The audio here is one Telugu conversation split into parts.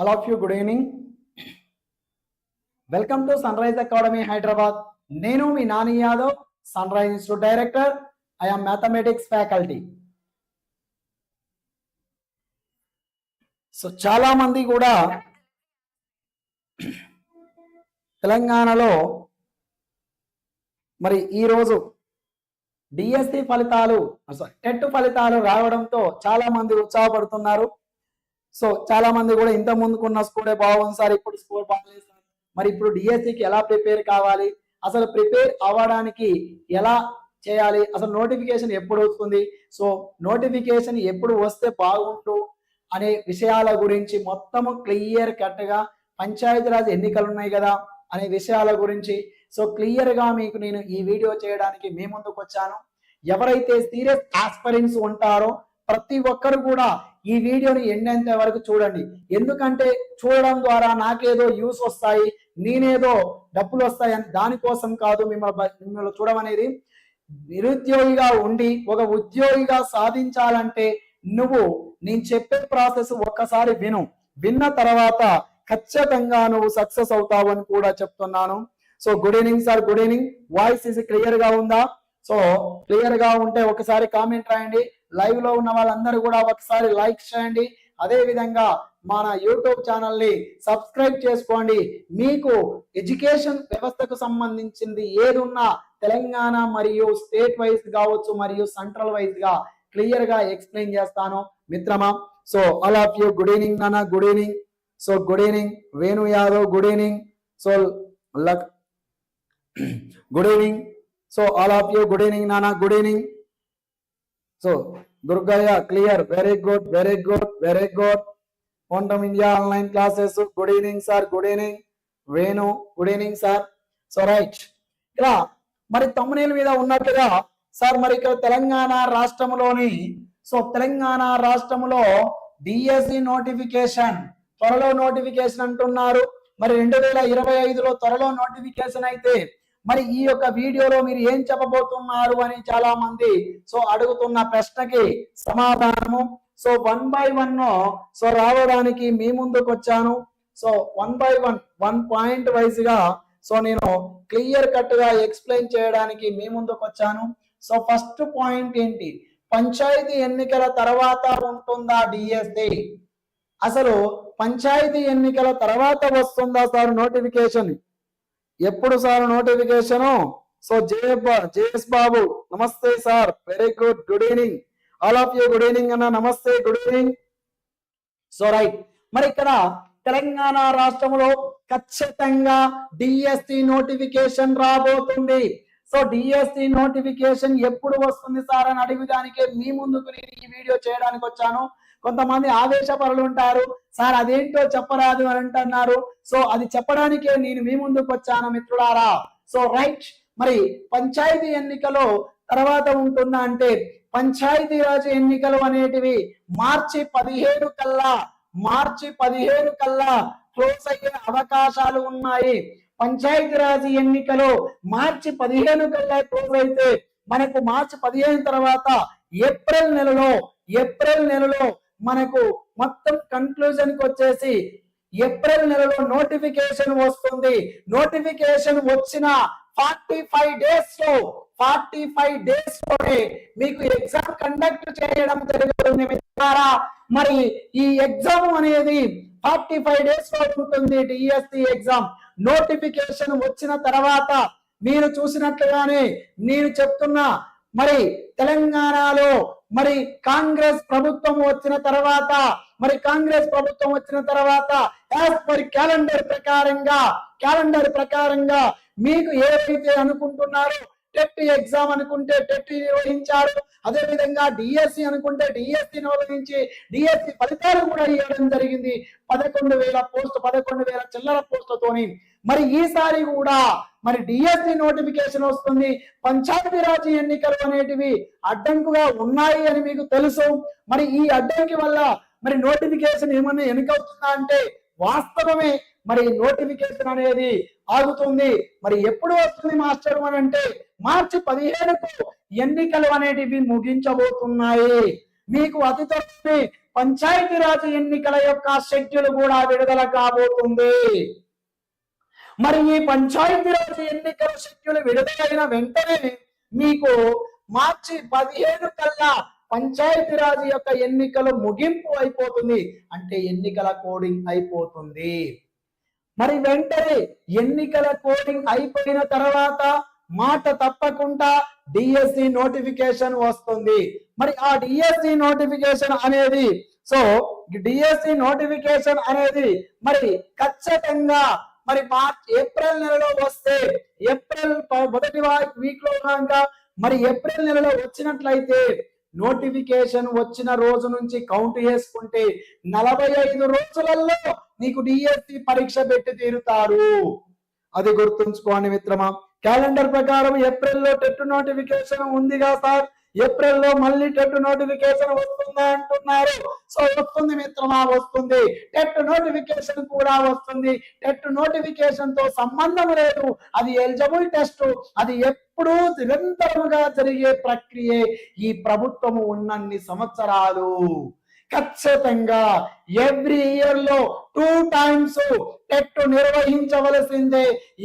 All of you good evening welcome to sunrise academy Hyderabad నేను మీ Nani Yadav sunrise institute director I'm mathematics faculty so చాలా మంది కూడా తెలంగాణలో మరి ఈరోజు డిఎస్సి ఫలితాలు సారీ టెట్ ఫలితాలు రావడంతో చాలా మంది ఉత్సాహపడుతున్నారు. సో చాలా మంది కూడా ఇంత ముందుకున్న స్కోరే బాగుంది సార్ ఇప్పుడు స్కోర్ బాగలేదు సార్. మరి ఇప్పుడు డిఎస్సికి ఎలా ప్రిపేర్ కావాలి? అసలు ప్రిపేర్ అవ్వడానికి ఎలా చేయాలి? అసలు నోటిఫికేషన్ ఎప్పుడు వస్తుంది? సో నోటిఫికేషన్ ఎప్పుడు వస్తే బాగుంటు అనే విషయాల గురించి మొత్తము క్లియర్ కట్గా పంచాయతీరాజ్ ఎన్నికలు ఉన్నాయి కదా అనే విషయాల గురించి. సో క్లియర్గా మీకు నేను ఈ వీడియో చేయడానికి మీ ముందుకు వచ్చాను ఎవరైతే సీరియస్ ఆస్పరెన్స్ ఉంటారో ప్రతి ఒక్కరు కూడా ఈ వీడియోని ఎండేంత వరకు చూడండి. ఎందుకంటే చూడడం ద్వారా నాకేదో యూస్ వస్తాయి నేనేదో డబ్బులు వస్తాయి అని దానికోసం కాదు మిమ్మల్ని మిమ్మల్ని చూడమనేది. నిరుద్యోగిగా ఉండి ఒక ఉద్యోగిగా సాధించాలంటే నువ్వు నేను చెప్పే ప్రాసెస్ ఒక్కసారి విను. విన్న తర్వాత ఖచ్చితంగా నువ్వు సక్సెస్ అవుతావు అని కూడా చెప్తున్నాను. So good evening sir good evening voice ఇది క్లియర్గా ఉందా? సో క్లియర్గా ఉంటే ఒకసారి కామెంట్ రాయండి. లైవ్లో ఉన్న వాళ్ళందరూ కూడా ఒకసారి లైక్ చేయండి. అదే విధంగా మన యూట్యూబ్ ఛానల్ని సబ్స్క్రైబ్ చేసుకోండి. మీకు ఎడ్యుకేషన్ వ్యవస్థకు సంబంధించింది ఏదున్నా తెలంగాణ మరియు స్టేట్ వైజ్ కావచ్చు మరియు సెంట్రల్ వైజ్గా క్లియర్గా ఎక్స్ప్లెయిన్ చేస్తాను. మిత్రమా so all of you good evening నాన్న good evening so good evening Venu Yadav good evening so luck good evening so all of you good evening నాన్న good evening so Durgaiah clear very good very good very good quantum India online classes good evening sir good evening Venu good evening sir so right ఇలా మరి తమ్మునీల మీద ఉన్నట్టుగా సార్ మరి ఇక్కడ తెలంగాణ రాష్ట్రంలోని సో తెలంగాణ రాష్ట్రంలో డిఎస్సి నోటిఫికేషన్ త్వరలో నోటిఫికేషన్ అంటున్నారు. మరి రెండు వేల ఇరవై ఐదులో త్వరలో నోటిఫికేషన్ అయితే మరి ఈ యొక్క వీడియోలో మీరు ఏం చెప్పబోతున్నారు అని చాలా మంది సో అడుగుతున్న ప్రశ్నకి సమాధానము. So one by one so రావడానికి మీ ముందుకు వచ్చాను. So one by one one point వైజ్గా సో నేను క్లియర్ కట్గా ఎక్స్ప్లెయిన్ చేయడానికి మీ ముందుకు వచ్చాను. సో ఫస్ట్ పాయింట్ ఏంటి? పంచాయతీ ఎన్నికల తర్వాత ఉంటుందా డిఎస్డి అసలు పంచాయతీ ఎన్నికల తర్వాత వస్తుందా సార్ నోటిఫికేషన్ ఎప్పుడు sir notification? So J JS Babu నమస్తే sir. Very good good evening all of you good evening అన్న నమస్తే గుడ్ ఈవినింగ్ సో రైట్ మరి ఇక్కడ తెలంగాణ రాష్ట్రంలో ఖచ్చితంగా డిఎస్సి నోటిఫికేషన్ రాబోతుంది. సో డిఎస్సి నోటిఫికేషన్ ఎప్పుడు వస్తుంది సార్ అని అడిగడానికే మీ ముందుకు నేను ఈ వీడియో చేయడానికి వచ్చాను. కొంతమంది ఆవేశపరులు ఉంటారు. సార్ అదేంటో చెప్పరాదు అని అంటున్నారు. సో అది చెప్పడానికే నేను మీ ముందుకు వచ్చాను మిత్రులారా. So right. మరి పంచాయతీ ఎన్నికలో తర్వాత ఉంటుందా అంటే పంచాయతీ రాజు ఎన్నికలు అనేటివి మార్చి పదిహేను కల్లా మార్చి పదిహేను కల్లా క్లోజ్ అయ్యే అవకాశాలు ఉన్నాయి. పంచాయతీరాజ్ ఎన్నికలు మార్చి పదిహేను కల్లా క్లోజ్ అయితే మనకు మార్చి పదిహేను తర్వాత ఏప్రిల్ నెలలో ఏప్రిల్ నెలలో మనకు మొత్తం కన్క్లూజన్కి వచ్చేసి ఏప్రిల్ నెలలో నోటిఫికేషన్ వస్తుంది. నోటిఫికేషన్ వచ్చిన ఫార్టీ ఫైవ్ డేస్లో ఫార్టీ ఫైవ్ డేస్లోనే మీకు ఎగ్జామ్ కండక్ట్ చేయడం జరుగుతుంది మిత్రారా మరి ఈ ఎగ్జామ్ అనేది ఫార్టీ ఫైవ్ డేస్లో ఉంటుంది డిఎస్సి ఎగ్జామ్ నోటిఫికేషన్ వచ్చిన తర్వాత మీరు చూసినట్లుగానే నేను చెప్తున్నా మరి తెలంగాణలో మరి కాంగ్రెస్ ప్రభుత్వం వచ్చిన తర్వాత మరి కాంగ్రెస్ ప్రభుత్వం వచ్చిన తర్వాత యాజ్ పర్ క్యాలెండర్ ప్రకారంగా క్యాలెండర్ ప్రకారంగా మీకు ఏదైతే అనుకుంటున్నారో టెట్ ఎగ్జామ్ అనుకుంటే టెట్ నిర్వహించారు అదే విధంగా డిఎస్సి అనుకుంటే డిఎస్సి నిర్వహించి డిఎస్సి ఫలితాలు కూడా ఇవ్వడం జరిగింది. పదకొండు వేల పోస్ట్ పదకొండు వేల చిల్లర పోస్టులతోని మరి ఈసారి కూడా మరి డిఎస్సి నోటిఫికేషన్ వస్తుంది. పంచాయతీరాజ్ ఎన్నికలు అనేటివి అడ్డంకుగా ఉన్నాయి అని మీకు తెలుసు. మరి ఈ అడ్డంకి వల్ల మరి నోటిఫికేషన్ ఏమన్నా ఎన్నికవుతుందా అంటే వాస్తవమే. మరి నోటిఫికేషన్ అనేది ఆగుతుంది. మరి ఎప్పుడు వస్తుంది మాస్టర్ అని అంటే మార్చి పదిహేనుకు ఎన్నికలు అనేటివి ముగించబోతున్నాయి. మీకు అతి త్వరలోనే పంచాయతీరాజ్ ఎన్నికల యొక్క షెడ్యూల్ కూడా విడుదల కాబోతుంది. మరి ఈ పంచాయతీరాజ్ ఎన్నికల షెడ్యూల్ విడుదలైన వెంటనే మీకు మార్చి పదిహేను కల్లా పంచాయతీరాజ్ యొక్క ఎన్నికలు ముగింపు అయిపోతుంది. అంటే ఎన్నికల కోడింగ్ అయిపోతుంది. మరి వెంటనే ఎన్నికల కోడింగ్ అయిపోయిన తర్వాత మాట తప్పకుండా డిఎస్సి నోటిఫికేషన్ వస్తుంది. మరి ఆ డిఎస్సి నోటిఫికేషన్ అనేది సో డిఎస్సి నోటిఫికేషన్ అనేది మరి ఖచ్చితంగా మరి మార్చ్ ఏప్రిల్ నెలలో వస్తే ఏప్రిల్ మొదటి వీక్లో కనుక మరి ఏప్రిల్ నెలలో వచ్చినట్లయితే నోటిఫికేషన్ వచ్చిన రోజు నుంచి కౌంట్ చేసుకుంటే నలభై ఐదు రోజులలో నీకు డిఎస్సి పరీక్ష పెట్టి తీరుతారు. అది గుర్తుంచుకోండి మిత్రమా. క్యాలెండర్ ప్రకారం ఏప్రిల్లో టెట్ నోటిఫికేషన్ ఉందిగా సార్? ఏప్రిల్లో మళ్ళీ టెట్ నోటిఫికేషన్ వస్తుందా అంటున్నారు. సో వస్తుంది మిత్రమా వస్తుంది. టెట్ నోటిఫికేషన్ కూడా వస్తుంది. టెట్ నోటిఫికేషన్తో సంబంధం లేదు. అది ఎలిజిబుల్ టెస్ట్. అది ఎప్పుడూ నిరంతరముగా జరిగే ప్రక్రియ. ఈ ప్రభుత్వము ఉన్నన్ని సంవత్సరాలు ఖచ్చితంగా ఎవ్రీ ఇయర్లో టూ టైమ్స్ టెట్ నిర్వహించవలసిందే.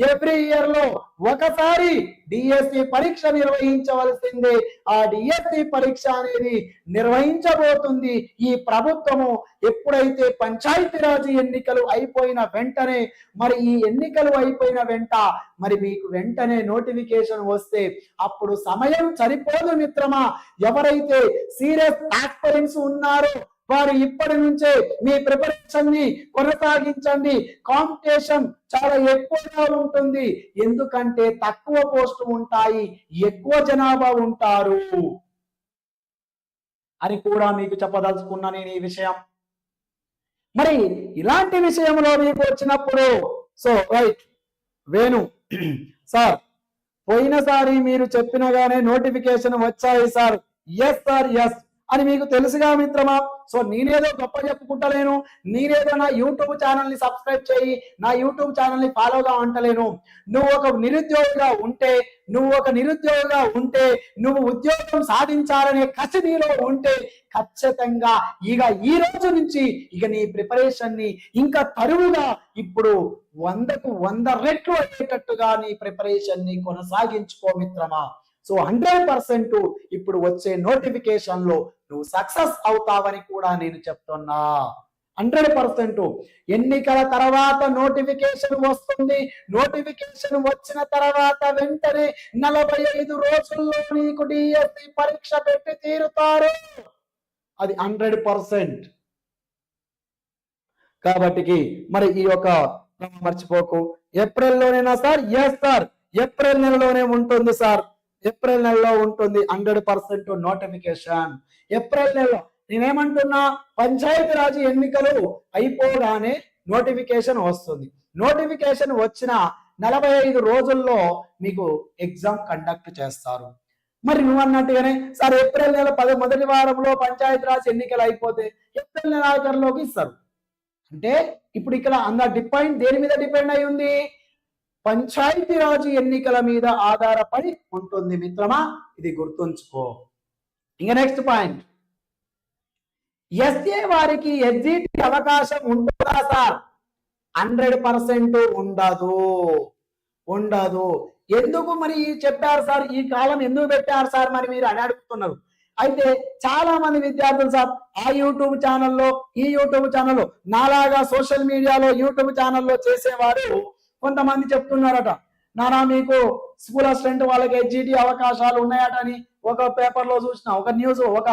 ఎవ్రీ ఇయర్లో ఒకసారి డిఎస్సి పరీక్ష నిర్వహించవలసిందే. ఆ డిఎస్సి పరీక్ష అనేది నిర్వహించబోతుంది. ఈ ప్రభుత్వము ఎప్పుడైతే పంచాయతీరాజ్ ఎన్నికలు అయిపోయిన వెంటనే మరి ఈ ఎన్నికలు అయిపోయిన వెంట మరి మీకు వెంటనే నోటిఫికేషన్ వస్తే అప్పుడు సమయం సరిపోదు మిత్రమా. ఎవరైతే సీరియస్ ఆస్పరెంట్స్ ఉన్నారో వారు ఇప్పటి నుంచే మీ ప్రిపరేషన్ని కొనసాగించండి. కాంపిటీషన్ చాలా ఎక్కువగా ఉంటుంది. ఎందుకంటే తక్కువ పోస్టు ఉంటాయి. ఎక్కువ జనాభా ఉంటారు. అని కూడా మీకు చెప్పదలుచుకున్నా నేను ఈ విషయం. మరి ఇలాంటి విషయంలో మీకు వచ్చినప్పుడు సో రైట్ వేణు సార్ పోయినసారి మీరు చెప్పినగానే నోటిఫికేషన్ వచ్చాయి సార్. ఎస్ సార్ ఎస్ అని మీకు తెలుసుగా మిత్రమా? సో నేనేదో గొప్ప చెప్పుకుంటలేను. నేనేదో నా యూట్యూబ్ ఛానల్ని సబ్స్క్రైబ్ చేయి నా యూట్యూబ్ ఛానల్ని ఫాలోగా అంటలేను నువ్వు ఒక నిరుద్యోగిగా ఉంటే నువ్వు ఒక నిరుద్యోగిగా ఉంటే నువ్వు ఉద్యోగం సాధించాలనే కసి నీలో ఉంటే ఖచ్చితంగా ఇక ఈ రోజు నుంచి ఇక నీ ప్రిపరేషన్ని ఇంకా తరువుగా ఇప్పుడు వందకు వంద రెట్లు అయ్యేటట్టుగా నీ ప్రిపరేషన్ని కొనసాగించుకో మిత్రమా. సో హండ్రెడ్ పర్సెంట్ ఇప్పుడు వచ్చే నోటిఫికేషన్లో నువ్వు సక్సెస్ అవుతావని కూడా నేను చెప్తున్నా. Hundred percent. ఎన్నికల తర్వాత నోటిఫికేషన్ వస్తుంది. నోటిఫికేషన్ వచ్చిన తర్వాత వెంటనే నలభై ఐదు రోజుల్లో నీకు డిఎస్సి పరీక్ష పెట్టి తీరుతారు. అది హండ్రెడ్ పర్సెంట్. కాబట్టికి మరి ఈ యొక్క మర్చిపోకు. ఏప్రిల్ లోనేనా సార్? ఎస్ సార్ ఏప్రిల్ నెలలోనే ఉంటుంది సార్. ఏప్రిల్ నెలలో ఉంటుంది హండ్రెడ్ పర్సెంట్ నోటిఫికేషన్. ఏప్రిల్ నెలలో నేనేమంటున్నా పంచాయతీరాజ్ ఎన్నికలు అయిపోగానే నోటిఫికేషన్ వస్తుంది. నోటిఫికేషన్ వచ్చిన నలభై ఐదు రోజుల్లో మీకు ఎగ్జామ్ కండక్ట్ చేస్తారు. మరి నువ్వు అన్నట్టుగానే సార్ ఏప్రిల్ నెల పది మొదటి వారంలో పంచాయతీరాజ్ ఎన్నికలు అయిపోతే ఏప్రిల్ నెల ఆఖరిలోకి ఇస్తారు. అంటే ఇప్పుడు ఇక్కడ అంద డిపెండ్ దేని మీద డిపెండ్ అయి ఉంది పంచాయతీరాజ్ ఎన్నికల మీద ఆధారపడి ఉంటుంది మిత్రమా? ఇది గుర్తుంచుకో. ఇంకా నెక్స్ట్ పాయింట్ ఎస్ఏ వారికి ఎగ్జిట్ అవకాశం ఉంటుందా సార్? హండ్రెడ్ పర్సెంట్ ఉండదు. ఉండదు. ఎందుకు మరి చెప్పారు సార్? ఈ కాలం ఎందుకు పెట్టారు సార్ మరి మీరు అని అడుగుతున్నారు. అయితే చాలా మంది విద్యార్థులు సార్ ఆ యూట్యూబ్ ఛానల్లో ఈ యూట్యూబ్ ఛానల్లో నాలాగా సోషల్ మీడియాలో యూట్యూబ్ ఛానల్లో చేసేవారు కొంతమంది చెప్తున్నారట నానా మీకు స్కూల్ అసిస్టెంట్ వాళ్ళకి ఎగ్జిటి అవకాశాలు ఉన్నాయట అని ఒక పేపర్లో చూసిన ఒక న్యూస్ ఒక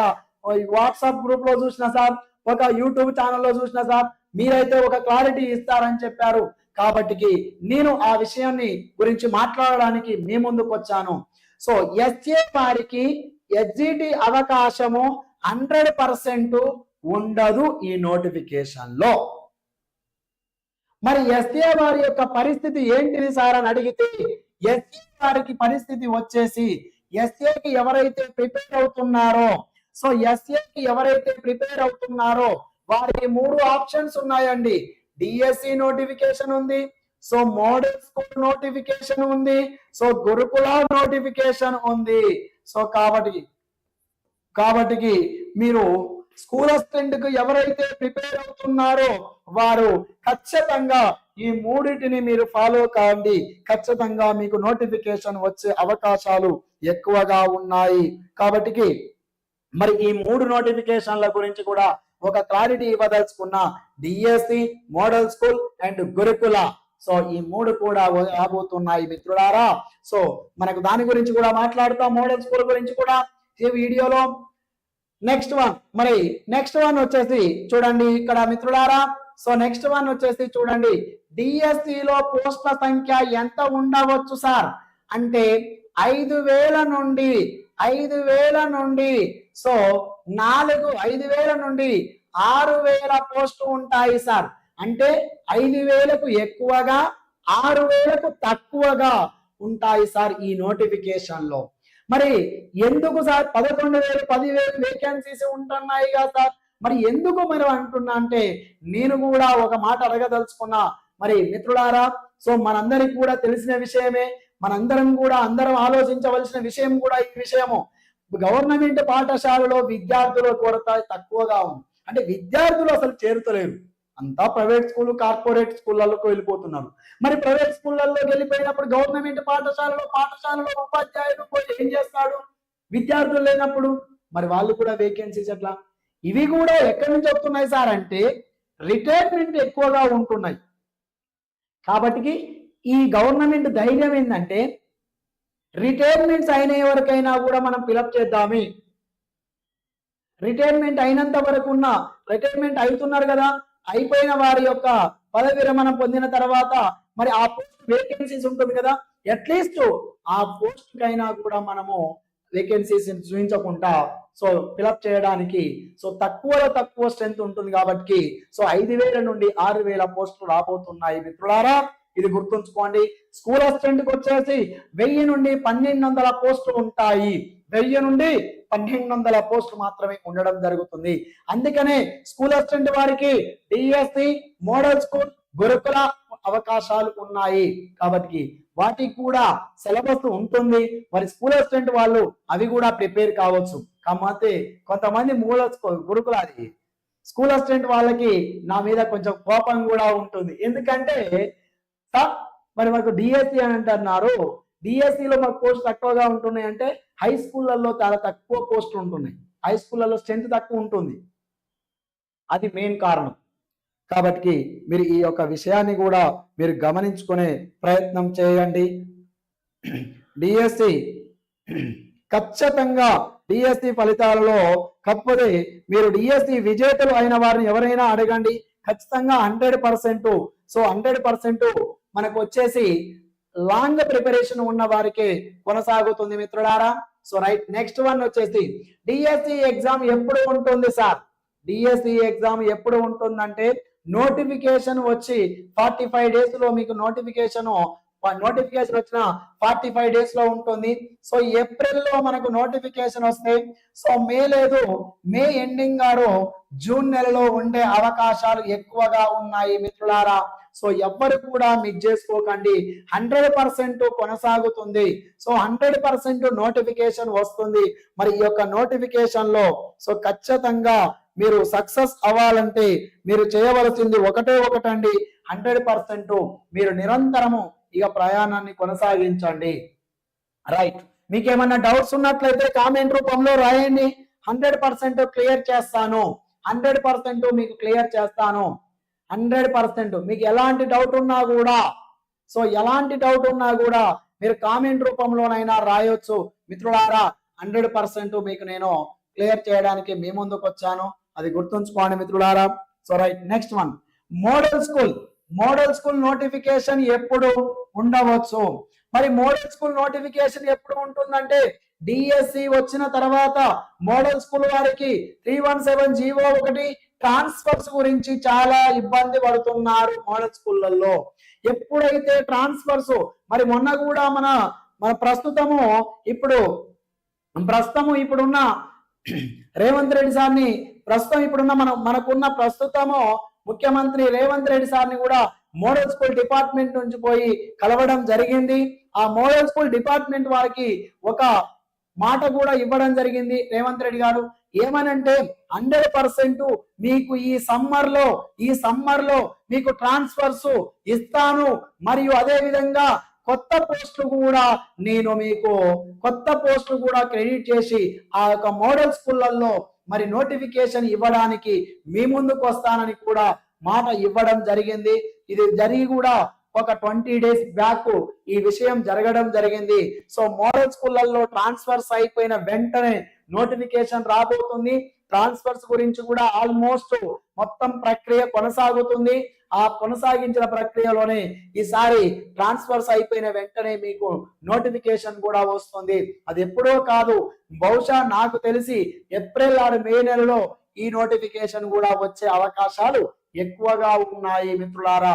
వాట్సాప్ గ్రూప్లో చూసిన సార్ ఒక యూట్యూబ్ ఛానల్లో చూసిన సార్ మీరైతే ఒక క్లారిటీ ఇస్తారని చెప్పారు. కాబట్టికి నేను ఆ విషయాన్ని గురించి మాట్లాడడానికి మీ ముందుకు వచ్చాను. సో ఎస్ఏ వారికి ఎగ్జిటి అవకాశము హండ్రెడ్ పర్సెంట్ ఉండదు ఈ నోటిఫికేషన్లో మరి ఎస్ఏ వారి యొక్క పరిస్థితి ఏంటిది సార్ అని అడిగితే ఎస్ఏ వారికి పరిస్థితి వచ్చేసి ఎస్ఏకి ఎవరైతే ప్రిపేర్ అవుతున్నారో సో ఎస్ఏకి ఎవరైతే ప్రిపేర్ అవుతున్నారో వారికి మూడు ఆప్షన్స్ ఉన్నాయండి. డిఎస్సి నోటిఫికేషన్ ఉంది సో మోడల్ స్కూల్ నోటిఫికేషన్ ఉంది సో గురుకుల నోటిఫికేషన్ ఉంది. సో కాబట్టి కాబట్టికి మీరు స్కూల్ అసిస్టెంట్కు ఎవరైతే ప్రిపేర్ అవుతున్నారో వారు ఖచ్చితంగా ఈ మూడింటిని మీరు ఫాలో కాండి. ఖచ్చితంగా మీకు నోటిఫికేషన్ వచ్చే అవకాశాలు ఎక్కువగా ఉన్నాయి. కాబట్టి మరి ఈ మూడు నోటిఫికేషన్ల గురించి కూడా ఒక క్లారిటీ ఇవ్వదలుచుకున్న డిఎస్సి మోడల్ స్కూల్ అండ్ గురుకుల. సో ఈ మూడు కూడా రాబోతున్నాయి మిత్రులారా. సో మనకు దాని గురించి కూడా మాట్లాడతాం మోడల్ స్కూల్ గురించి కూడా ఈ వీడియోలో. నెక్స్ట్ వన్ మరి నెక్స్ట్ వన్ వచ్చేసి చూడండి ఇక్కడ మిత్రులారా. సో నెక్స్ట్ వన్ వచ్చేసి చూడండి. డిఎస్సి లో పోస్టుల సంఖ్య ఎంత ఉండవచ్చు సార్? అంటే ఐదు వేల నుండి ఐదు వేల నుండి సో నాలుగు ఐదు వేల నుండి ఆరు వేల పోస్టు ఉంటాయి సార్. అంటే ఐదు వేలకు ఎక్కువగా ఆరు వేలకు తక్కువగా ఉంటాయి సార్ ఈ నోటిఫికేషన్లో మరి ఎందుకు సార్ పదకొండు వేలు పదివేలు వేకెన్సీస్ ఉంటున్నాయి కదా సార్? మరి ఎందుకు మనం అంటున్నా అంటే నేను కూడా ఒక మాట అడగదలుచుకున్నా. మరి మిత్రులారా సో మనందరికి కూడా తెలిసిన విషయమే మనందరం కూడా అందరం ఆలోచించవలసిన విషయం కూడా ఈ విషయము. గవర్నమెంట్ పాఠశాలలో విద్యార్థుల కొరత తక్కువగా ఉంది. అంటే విద్యార్థులు అసలు చేరుతలేరు. అంతా ప్రైవేట్ స్కూల్ కార్పొరేట్ స్కూళ్ళలోకి వెళ్ళిపోతున్నారు. మరి ప్రైవేట్ స్కూళ్ళల్లో వెళ్ళిపోయినప్పుడు గవర్నమెంట్ పాఠశాలలో పాఠశాలలో ఉపాధ్యాయుడు పోయి ఏం చేస్తాడు? విద్యార్థులు లేనప్పుడు మరి వాళ్ళు కూడా వేకెన్సీస్ ఎట్లా? ఇవి కూడా ఎక్కడి నుంచి వస్తున్నాయి సార్ అంటే రిటైర్మెంట్ ఎక్కువగా ఉంటున్నాయి. కాబట్టి ఈ గవర్నమెంట్ ధైర్యం ఏంటంటే రిటైర్మెంట్స్ అయిన ఎవరికైనా కూడా మనం ఫిలప్ చేద్దామే. రిటైర్మెంట్ అయినంత వరకు ఉన్న రిటైర్మెంట్ అవుతున్నారు కదా అయిపోయిన వారి యొక్క పదవి విరమణ పొందిన తర్వాత మరి ఆ పోస్ట్ వేకెన్సీస్ ఉంటుంది కదా? అట్లీస్ట్ ఆ పోస్ట్ కైనా కూడా మనము వేకెన్సీస్ చూపించకుండా సో ఫిలప్ చేయడానికి సో తక్కువలో తక్కువ స్ట్రెంత్ ఉంటుంది కాబట్టి సో ఐదు వేల నుండి ఆరు వేల పోస్టులు రాబోతున్నాయి మిత్రులారా. ఇది గుర్తుంచుకోండి. స్కూల్ అసిస్టెంట్కి వచ్చేసి వెయ్యి నుండి పన్నెండు వందల పోస్టులు ఉంటాయి. వెయ్యి నుండి పన్నెండు వందల పోస్టులు మాత్రమే ఉండడం జరుగుతుంది. అందుకనే స్కూల్ అసిస్టెంట్ వారికి డిఎస్సి మోడల్ స్కూల్ గురుకుల అవకాశాలు ఉన్నాయి. కాబట్టి వాటికి కూడా సిలబస్ ఉంటుంది. మరి స్కూల్ అసిస్టెంట్ వాళ్ళు అవి కూడా ప్రిపేర్ కావచ్చు. కాకపోతే కొంతమంది మూల గురుకుల అది. స్కూల్ అసిస్టెంట్ వాళ్ళకి నా మీద కొంచెం కోపం కూడా ఉంటుంది. ఎందుకంటే సార్ మరి మాకు డిఎస్సి అని అంటున్నారు. డిఎస్సిలో మాకు పోస్ట్ తక్కువగా ఉంటున్నాయి అంటే హై స్కూళ్ళల్లో చాలా తక్కువ పోస్టులు ఉంటున్నాయి. హై స్కూళ్ళల్లో స్ట్రెంత్ తక్కువ ఉంటుంది. అది మెయిన్ కారణం. కాబట్టి మీరు ఈ యొక్క విషయాన్ని కూడా మీరు గమనించుకునే ప్రయత్నం చేయండి. డిఎస్సి ఖచ్చితంగా డిఎస్సి ఫలితాలలో కాకపోతే మీరు డిఎస్సి విజేతలు అయిన వారిని ఎవరైనా అడగండి. ఖచ్చితంగా hundred percent so hundred percent మనకు వచ్చేసి లాంగ్ ప్రిపరేషన్ ఉన్న వారికే కొనసాగుతుంది మిత్రులారా. సో రైట్ నెక్స్ట్ వన్ వచ్చేసి డిఎస్సి ఎగ్జామ్ ఎప్పుడు ఉంటుంది సార్ డిఎస్సి ఎగ్జామ్ ఎప్పుడు ఉంటుందంటే నోటిఫికేషన్ వచ్చి ఫార్టీ ఫైవ్ డేస్లో మీకు నోటిఫికేషన్ నోటిఫికేషన్ వచ్చిన ఫార్టీ ఫైవ్ డేస్లో ఉంటుంది. సో ఏప్రిల్లో మనకు నోటిఫికేషన్ వస్తే సో మే లేదు మే ఎండింగ్ గారు జూన్ నెలలో ఉండే అవకాశాలు ఎక్కువగా ఉన్నాయి మిత్రులారా. సో ఎవ్వరు కూడా మిస్ చేసుకోకండి. హండ్రెడ్ పర్సెంట్ కొనసాగుతుంది. సో హండ్రెడ్ పర్సెంట్ నోటిఫికేషన్ వస్తుంది. మరి ఈ యొక్క నోటిఫికేషన్లో సో ఖచ్చితంగా మీరు సక్సెస్ అవ్వాలంటే మీరు చేయవలసింది ఒకటే ఒకటండి. హండ్రెడ్ పర్సెంట్ మీరు నిరంతరము ఇక ప్రయాణాన్ని కొనసాగించండి. రైట్ మీకేమన్నా డౌట్స్ ఉన్నట్లయితే కామెంట్ రూపంలో రాయండి. హండ్రెడ్ పర్సెంట్ క్లియర్ చేస్తాను. హండ్రెడ్ పర్సెంట్ మీకు క్లియర్ చేస్తాను. Hundred percent. మీకు ఎలాంటి డౌట్ ఉన్నా కూడా సో ఎలాంటి డౌట్ ఉన్నా కూడా మీరు కామెంట్ రూపంలోనైనా రాయొచ్చు. మిత్రులారా హండ్రెడ్ పర్సెంట్ మీకు నేను క్లియర్ చేయడానికి మీ ముందుకు వచ్చాను. అది గుర్తుంచుకోండి మిత్రులారా. So right next one model school model school notification ఎప్పుడు ఉండవచ్చు? మరి మోడల్ స్కూల్ నోటిఫికేషన్ ఎప్పుడు ఉంటుందంటే డిఎస్సి వచ్చిన తర్వాత మోడల్ స్కూల్ వారికి త్రీ వన్ సెవెన్ జీవో ఒకటి ట్రాన్స్ఫర్స్ గురించి చాలా ఇబ్బంది పడుతున్నారు మోడల్ స్కూళ్ళల్లో. ఎప్పుడైతే ట్రాన్స్ఫర్స్ మరి మొన్న కూడా మన మన ప్రస్తుతము ఇప్పుడు ప్రస్తుతము ఇప్పుడున్న రేవంత్ రెడ్డి సార్ని ప్రస్తుతం ఇప్పుడున్న మనం మనకున్న ప్రస్తుతము ముఖ్యమంత్రి రేవంత్ రెడ్డి సార్ని కూడా మోడల్ స్కూల్ డిపార్ట్మెంట్ నుంచి పోయి కలవడం జరిగింది. ఆ మోడల్ స్కూల్ డిపార్ట్మెంట్ వారికి ఒక మాట కూడా ఇవ్వడం జరిగింది రేవంత్ రెడ్డి గారు. ఏమనంటే హండ్రెడ్ పర్సెంట్ మీకు ఈ సమ్మర్లో ఈ సమ్మర్లో మీకు ట్రాన్స్ఫర్స్ ఇస్తాను. మరియు అదే విధంగా కొత్త పోస్టులు కూడా నేను మీకు కొత్త పోస్టులు కూడా క్రెడిట్ చేసి ఆ యొక్క మోడల్ స్కూళ్ళల్లో మరి నోటిఫికేషన్ ఇవ్వడానికి మీ ముందుకు వస్తానని కూడా మాట ఇవ్వడం జరిగింది. ఇది జరిగి కూడా ఒక ట్వంటీ డేస్ బ్యాక్ ఈ విషయం జరగడం జరిగింది. సో మోడల్ స్కూళ్ళల్లో ట్రాన్స్ఫర్స్ అయిపోయిన వెంటనే నోటిఫికేషన్ రాబోతుంది. ట్రాన్స్ఫర్స్ గురించి కూడా ఆల్మోస్ట్ మొత్తం ప్రక్రియ కొనసాగుతుంది. ఆ కొనసాగించిన ప్రక్రియలోనే ఈసారి ట్రాన్స్ఫర్స్ అయిపోయిన వెంటనే మీకు నోటిఫికేషన్ కూడా వస్తుంది. అది ఎప్పుడో కాదు బహుశా నాకు తెలిసి ఏప్రిల్ ఆరు మే నెలలో ఈ నోటిఫికేషన్ కూడా వచ్చే అవకాశాలు ఎక్కువగా ఉన్నాయి మిత్రులారా.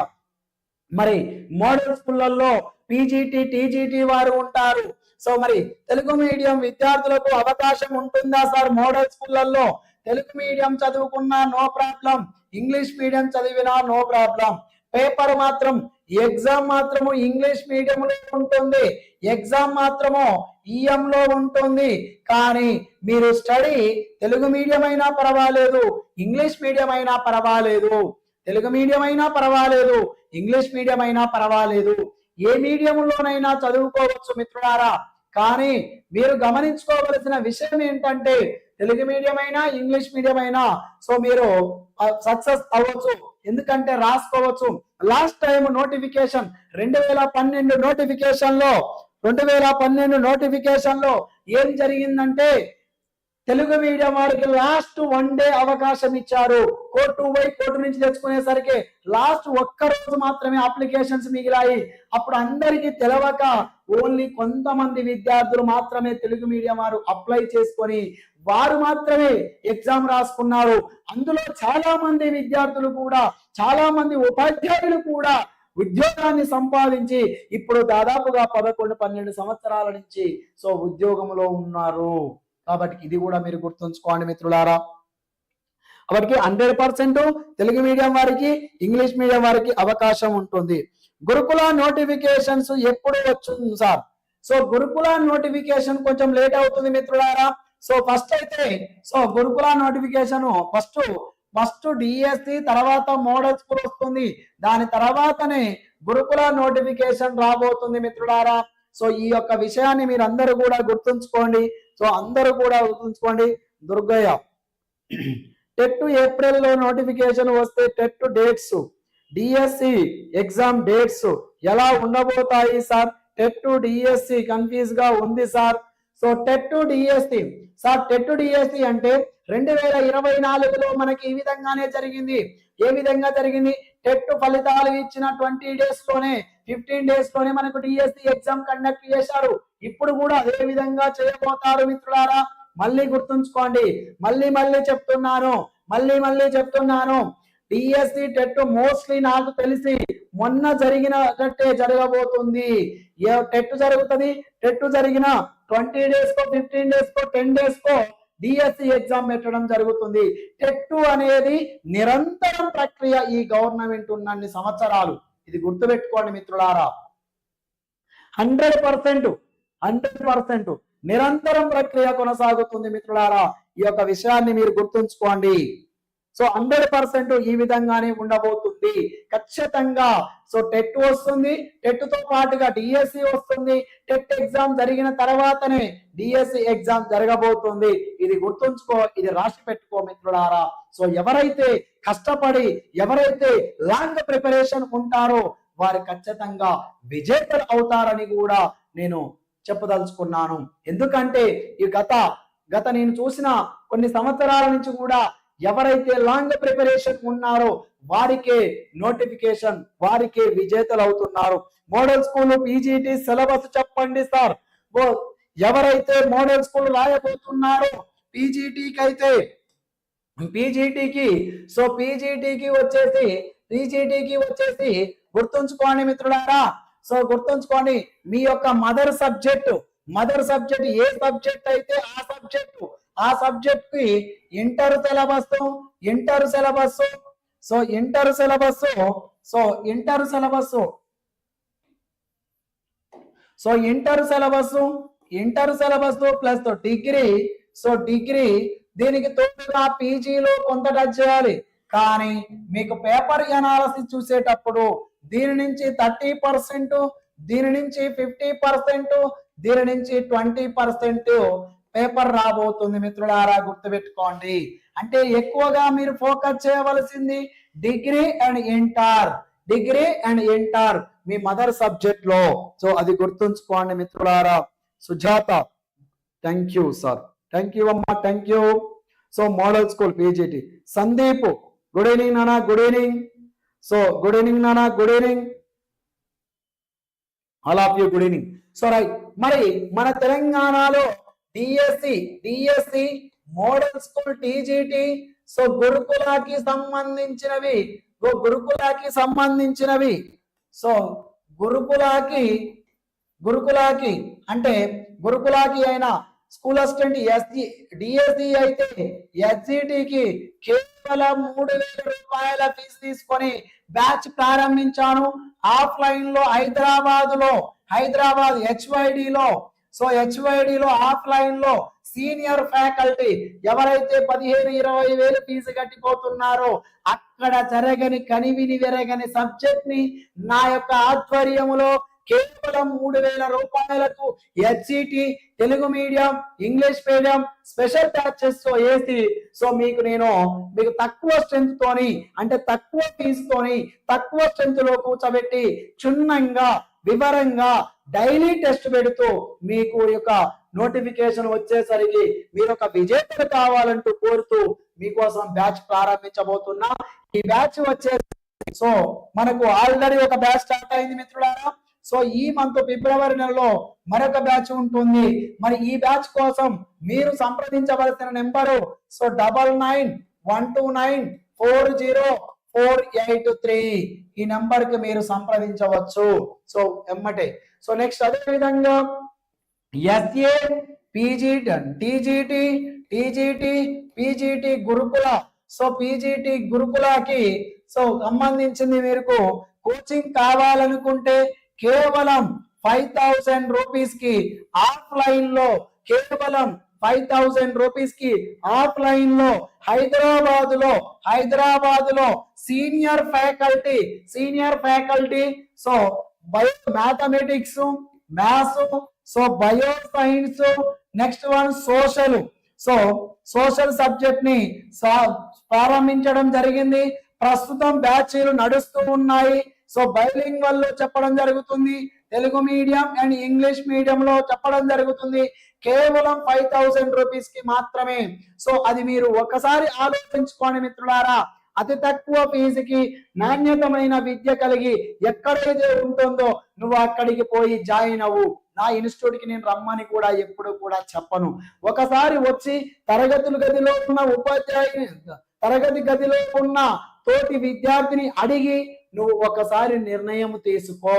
మరి మోడల్ స్కూళ్ళల్లో పీజీటీ టీజీటీ వారు ఉంటారు. సో మరి తెలుగు మీడియం విద్యార్థులకు అవకాశం ఉంటుందా సార్? మోడల్ స్కూళ్ళల్లో తెలుగు మీడియం చదువుకున్నా నో ప్రాబ్లం ఇంగ్లీష్ మీడియం చదివినా నో ప్రాబ్లం. పేపర్ మాత్రం ఎగ్జామ్ మాత్రము ఇంగ్లీష్ మీడియంలో ఉంటుంది. ఎగ్జామ్ మాత్రము ఈఎంలో ఉంటుంది. కానీ మీరు స్టడీ తెలుగు మీడియం అయినా పర్వాలేదు ఇంగ్లీష్ మీడియం అయినా పర్వాలేదు. తెలుగు మీడియం అయినా పర్వాలేదు ఇంగ్లీష్ మీడియం అయినా పర్వాలేదు. ఏ మీడియంలోనైనా చదువుకోవచ్చు మిత్రులారా. కానీ మీరు గమనించుకోవలసిన విషయం ఏంటంటే తెలుగు మీడియం అయినా ఇంగ్లీష్ మీడియం అయినా సో మీరు సక్సెస్ అవ్వచ్చు. ఎందుకంటే రాసుకోవచ్చు. లాస్ట్ టైం నోటిఫికేషన్ రెండు వేల పన్నెండు నోటిఫికేషన్లో రెండు వేల పన్నెండు నోటిఫికేషన్లో ఏం జరిగిందంటే తెలుగు మీడియం వారికి లాస్ట్ వన్ డే అవకాశం ఇచ్చారు. కోర్టు వై కోర్టు నుంచి తెచ్చుకునేసరికి లాస్ట్ ఒక్క రోజు మాత్రమే అప్లికేషన్స్ మిగిలాయి. అప్పుడు అందరికీ తెలవక ఓన్లీ కొంతమంది విద్యార్థులు మాత్రమే తెలుగు మీడియం వారు అప్లై చేసుకొని వారు మాత్రమే ఎగ్జామ్ రాసుకున్నారు. అందులో చాలా మంది విద్యార్థులు కూడా చాలా మంది ఉపాధ్యాయులు కూడా ఉద్యోగాన్ని సంపాదించి ఇప్పుడు దాదాపుగా పదకొండు పన్నెండు సంవత్సరాల నుంచి సో ఉద్యోగంలో ఉన్నారు. కాబట్టి ఇది కూడా మీరు గుర్తుంచుకోండి మిత్రులారా. కాబట్టి హండ్రెడ్ పర్సెంట్ తెలుగు మీడియం వారికి ఇంగ్లీష్ మీడియం వారికి అవకాశం ఉంటుంది. గురుకుల నోటిఫికేషన్స్ ఎప్పుడు వచ్చింది సార్? సో గురుకుల నోటిఫికేషన్ కొంచెం లేట్ అవుతుంది మిత్రులారా. సో ఫస్ట్ అయితే సో గురుకుల నోటిఫికేషన్ ఫస్ట్ ఫస్ట్ డిఎస్సి తర్వాత మోడల్ స్కూల్ వస్తుంది. దాని తర్వాతనే గురుకుల నోటిఫికేషన్ రాబోతుంది మిత్రులారా. సో ఈ యొక్క విషయాన్ని మీరు అందరూ కూడా గుర్తుంచుకోండి. సో అందరూ కూడా గుర్తుంచుకోండి దుర్గయ్య. టెట్ ఏప్రిల్లో నోటిఫికేషన్ వస్తే TET dates DSC exam dates ఎలా ఉండబోతాయి సార్? టెట్ డిఎస్సి కన్ఫ్యూజ్గా ఉంది sir. So TET DSC sir TET DSC అంటే రెండు వేల ఇరవై నాలుగులో మనకి ఈ విధంగానే జరిగింది. ఏ విధంగా జరిగింది? టెట్ ఫలితాలు ఇచ్చిన ట్వంటీ డేస్లోనే ఫిఫ్టీన్ డేస్లోనే మనకు డిఎస్సి ఎగ్జామ్ కండక్ట్ చేశారు. ఇప్పుడు కూడా అదే విధంగా చేయబోతారు మిత్రులారా. మళ్ళీ గుర్తుంచుకోండి. మళ్ళీ మళ్ళీ చెప్తున్నాను. మళ్ళీ మళ్ళీ చెప్తున్నాను. డిఎస్సి టెట్ మోస్ట్లీ నాకు తెలిసి మొన్న జరిగినట్టే జరగబోతుంది. ఏ టెట్ జరుగుతుంది? టెట్ జరిగిన ట్వంటీ డేస్ కో ఫిఫ్టీన్ డేస్ కో టెన్ డేస్ కో డిఎస్సి ఎగ్జామ్ పెట్టడం జరుగుతుంది. టెట్ అనేది నిరంతరం ప్రక్రియ ఈ గవర్నమెంట్ ఉన్నన్ని సంవత్సరాలు. ఇది గుర్తుపెట్టుకోండి మిత్రులారా. హండ్రెడ్ పర్సెంట్ హండ్రెడ్ పర్సెంట్ నిరంతరం ప్రక్రియ కొనసాగుతుంది మిత్రులారా. ఈ యొక్క విషయాన్ని మీరు గుర్తుంచుకోండి. సో హండ్రెడ్ పర్సెంట్ ఈ విధంగానే ఉండబోతుంది. ఖచ్చితంగా. సో టెట్ వస్తుంది. టెట్తో పాటుగా డిఎస్సి వస్తుంది. టెట్ ఎగ్జామ్ జరిగిన తర్వాతనే డిఎస్సి ఎగ్జామ్ జరగబోతుంది. ఇది గుర్తుంచుకో ఇది రాసి పెట్టుకో మిత్రులారా. సో ఎవరైతే కష్టపడి ఎవరైతే లాంగ్ ప్రిపరేషన్ ఉంటారో వారు ఖచ్చితంగా విజేతలు అవుతారని కూడా నేను చెప్పదలుచుకున్నాను. ఎందుకంటే ఈ గత గత నేను చూసిన కొన్ని సంవత్సరాల నుంచి కూడా ఎవరైతే లాంగ్ ప్రిపరేషన్ ఉన్నారో వారికే నోటిఫికేషన్ వారికే విజేతలు అవుతున్నారు మోడల్ స్కూల్ పీజీటీ సిలబస్ చెప్పండి సార్. ఓ ఎవరైతే మోడల్ స్కూల్ రాయబోతున్నారో పీజీటీకి అయితే పీజీటీకి సో పీజీటీకి వచ్చేసి పీజీటీకి వచ్చేసి గుర్తుంచుకోండి మిత్రులారా. సో గుర్తుంచుకోండి మీ యొక్క మదర్ సబ్జెక్ట్ మదర్ సబ్జెక్ట్ ఏ సబ్జెక్ట్ అయితే ఆ సబ్జెక్టు ఆ సబ్జెక్ట్కి inter syllabus inter syllabus so inter syllabus so inter syllabus so inter syllabus inter syllabus plus degree so degree దీనికి తోడుగా పీజీలో కొంత టచ్ చేయాలి కానీ మీకు పేపర్ ఎనాలసిస్ చూసేటప్పుడు దీని నుంచి థర్టీ పర్సెంట్ దీని నుంచి ఫిఫ్టీ పర్సెంట్ దీని నుంచి ట్వంటీ పర్సెంట్ పేపర్ రాబోతుంది మిత్రులారా గుర్తుపెట్టుకోండి. అంటే ఎక్కువగా మీరు ఫోకస్ చేయవలసింది degree and inter. Degree and inter మీ మదర్ సబ్జెక్ట్లో సో అది గుర్తుంచుకోండి మిత్రులారా. Sujatha thank you sir thank you అమ్మా thank you so model school PGT Sandeep good evening నానా good evening so good evening నానా good evening all of you good evening so right మరి మన తెలంగాణలో DSC DSC model school TGT so గురుకులాకి సంబంధించినవి. గురుకులాకి సంబంధించినవి. సో గురుకులాకి గురుకులాకి అంటే గురుకులాకి అయిన స్కూల్ అసిస్టెంట్ ఎస్జి డిఎస్సి అయితే ఎస్జిటికి కేవలం మూడు వేల రూపాయల ఫీజు తీసుకొని బ్యాచ్ ప్రారంభించాను. ఆఫ్లైన్లో హైదరాబాద్లో హైదరాబాద్ హెచ్వైడి లో సో హెచ్వైడిలో ఆఫ్లైన్లో సీనియర్ ఫ్యాకల్టీ ఎవరైతే పదిహేను ఇరవై వేలు ఫీజు కట్టిపోతున్నారో అక్కడ జరగని కనివిని వెరగని సబ్జెక్ట్ని నా యొక్క ఆధ్వర్యములో కేవలం మూడు వేల రూపాయలకు HCT Telugu medium English medium special బ్యాచెస్తో వేసి సో మీకు నేను మీకు తక్కువ స్ట్రెంత్ తోని అంటే తక్కువ ఫీజుతోని తక్కువ స్ట్రెంత్లో కూర్చోబెట్టి క్షుణ్ణంగా వివరంగా డైలీ టెస్ట్ పెడుతూ మీకు యొక్క నోటిఫికేషన్ వచ్చేసరికి మీరు ఒక విజేతలు కావాలంటూ కోరుతూ మీకోసం బ్యాచ్ ప్రారంభించబోతున్నా. ఈ బ్యాచ్ వచ్చే సో మనకు ఆల్రెడీ ఒక బ్యాచ్ స్టార్ట్ అయింది మిత్రులారా. సో ఈ మంత్ ఫిబ్రవరి నెలలో మరొక బ్యాచ్ ఉంటుంది. మరి ఈ బ్యాచ్ కోసం మీరు సంప్రదించవలసిన number so double nine one two nine four zero four eight three. ఈ నెంబర్కి మీరు సంప్రదించవచ్చు. సో ఎమ్మటే. సో నెక్స్ట్ అదే విధంగా SA PG TGT TGT PGT గురుకుల. సో పీజీటీ గురుకులకి సో సంబంధించింది మీకు కోచింగ్ కావాలనుకుంటే కేవలం ఫైవ్ థౌసండ్ రూపీస్కి ఆఫ్లైన్లో కేవలం ఫైవ్ థౌసండ్ రూపీస్కి ఆఫ్లైన్లో హైదరాబాద్లో హైదరాబాద్లో senior faculty senior faculty so bio mathematics maths so bio science next one social. So social సబ్జెక్ట్ని ప్రారంభించడం జరిగింది. ప్రస్తుతం బ్యాచ్లు నడుస్తూ ఉన్నాయి. సో బైలింగ్ వల్ల చెప్పడం జరుగుతుంది. Telugu medium and English medium లో చెప్పడం జరుగుతుంది. కేవలం ఫైవ్ థౌసండ్ రూపీస్కి మాత్రమే. సో అది మీరు ఒకసారి ఆలోచించుకోండి మిత్రులారా. అతి తక్కువ ఫీజుకి నాణ్యతమైన విద్య కలిగి ఎక్కడైతే ఉంటుందో నువ్వు అక్కడికి పోయి జాయిన్ అవ్వు. నా ఇన్స్టిట్యూట్కి నేను రమ్మని కూడా ఎప్పుడు కూడా చెప్పను. ఒకసారి వచ్చి తరగతుల గదిలో ఉన్న ఉపాధ్యాయుని తరగతి గదిలో ఉన్న తోటి విద్యార్థిని అడిగి నువ్వు ఒకసారి నిర్ణయం తీసుకో.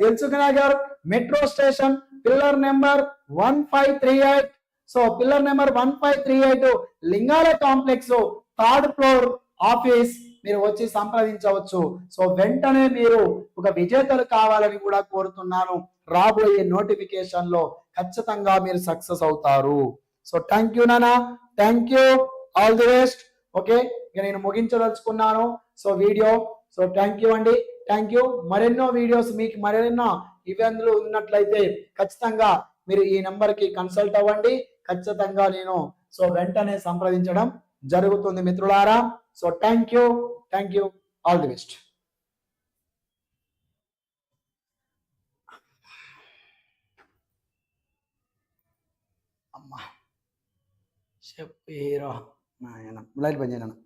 Dilsukh Nagar metro station pillar number one five three eight. So pillar number one five three eight Lingala complex third floor office మీరు వచ్చి సంప్రదించవచ్చు. సో వెంటనే మీరు ఒక విజేతలు కావాలని కూడా కోరుతున్నాను. రాబోయే నోటిఫికేషన్లో ఖచ్చితంగా మీరు సక్సెస్ అవుతారు. సో థ్యాంక్ యూ నానా. Thank you all the best okay ఇక నేను ముగించదలుచుకున్నాను. So video so thank you అండి. థ్యాంక్ యూ మరెన్నో వీడియోస్ మీకు మరెన్నో ఇబ్బందులు ఉన్నట్లయితే ఖచ్చితంగా మీరు ఈ నెంబర్కి కన్సల్ట్ అవ్వండి. ఖచ్చితంగా నేను సో వెంటనే సంప్రదించడం జరుగుతుంది మిత్రులారా. So thank you thank you all the best అమ్మా. చెప్పేరా. నాయన. లైట్ పని చేయను